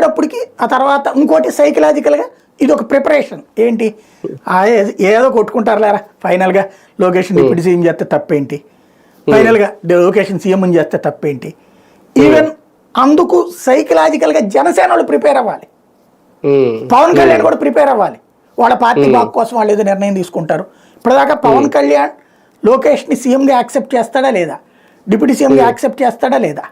వచ్చేటప్పటికి ఆ తర్వాత ఇంకోటి సైకలాజికల్గా ఇది ఒక ప్రిపరేషన్ ఏంటి ఏదో కొట్టుకుంటారు లేరా? ఫైనల్గా లొకేషన్ డిప్యూటీ సీఎం చేస్తే తప్పేంటి? ఫైనల్గా లొకేషన్ సీఎం చేస్తే తప్పేంటి? ఈవెన్ అందుకు సైకలాజికల్గా జనసేన వాళ్ళు ప్రిపేర్ అవ్వాలి. ఉమ్, పవన్ కళ్యాణ్ కూడా ప్రిపేర్ అవ్వాలి. వాళ్ళ పార్టీ బాగు కోసం వాళ్ళు ఏదో నిర్ణయం తీసుకుంటారు. ఇప్పటిదాకా పవన్ కళ్యాణ్ లోకేష్ని సీఎంగా యాక్సెప్ట్ చేస్తాడా లేదా? డిప్యూటీ సీఎంగా యాక్సెప్ట్ చేస్తాడా లేదా?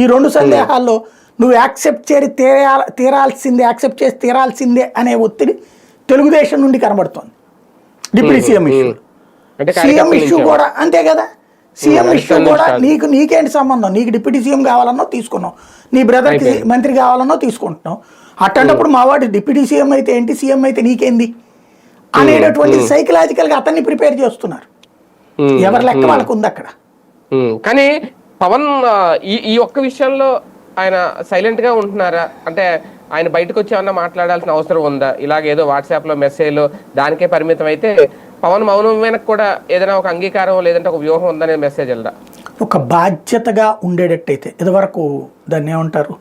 ఈ రెండు సందేహాల్లో నువ్వు యాక్సెప్ట్ చేరి తీరాల తీరాల్సిందే యాక్సెప్ట్ చేసి తీరాల్సిందే అనే ఒత్తిడి తెలుగుదేశం నుండి కనబడుతోంది. Deputy CM issue. CM issue కూడా అంతే కదా? సీఎం ఇష్యూ కూడా. నీకు నీకేంటి సంబంధం? నీకు డిప్యూటీ సీఎం కావాలన్నో తీసుకున్నావు. నీ బ్రదర్కి. మంత్రి కావాలన్నో తీసుకుంటున్నావు. అట్టంటప్పుడు మా వాడు డిప్యూటీ సీఎం అయితే ఏంటి? సీఎం అయితే నీకేంది? అనేటటువంటి psychological గా అతన్ని ప్రిపేర్ చేస్తున్నారు. ఎవరి లెక్క వాళ్ళకు ఉంది అక్కడ కానీ పవన్ ఈ ఈ ఒక్క విషయంలో ఆయన సైలెంట్గా ఉంటున్నారా? అంటే ఆయన బయటకు వచ్చి ఏమన్నా మాట్లాడాల్సిన అవసరం ఉందా? ఇలాగ ఏదో వాట్సాప్లో మెసేజ్లు దానికే పరిమితం అయితే పవన్ మౌనం వెనక కూడా ఏదైనా ఒక అంగీకారం లేదంటే ఒక వ్యూహం ఉందనే మెసేజ్ వెళ్ళదా ఒక బాధ్యతగా ఉండేటట్టయితే ఇదివరకు దాన్ని ఏమంటారు?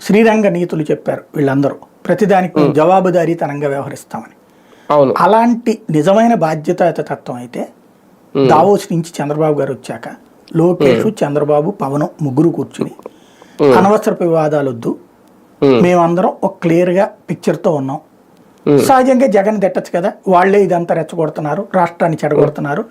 శ్రీరంగ నీతులు చెప్పారు వీళ్ళందరూ. ప్రతిదానికి జవాబుదారీతనంగా వ్యవహరిస్తామని. అవును. అలాంటి నిజమైన బాధ్యతాయుత తత్వం అయితే దావోస్ నుంచి చంద్రబాబు గారు వచ్చాక లోకేష్ చంద్రబాబు పవన్ ముగ్గురు కూర్చుని అనవసరపు వివాదాలు వద్దు ఉమ్, మేమందరం ఒక క్లియర్గా పిక్చర్తో ఉన్నాం. సహజంగా జగన్ తిట్టచ్చు కదా వాళ్ళే ఇదంతా రెచ్చగొడుతున్నారు రాష్ట్రాన్ని చెడగొడుతున్నారు.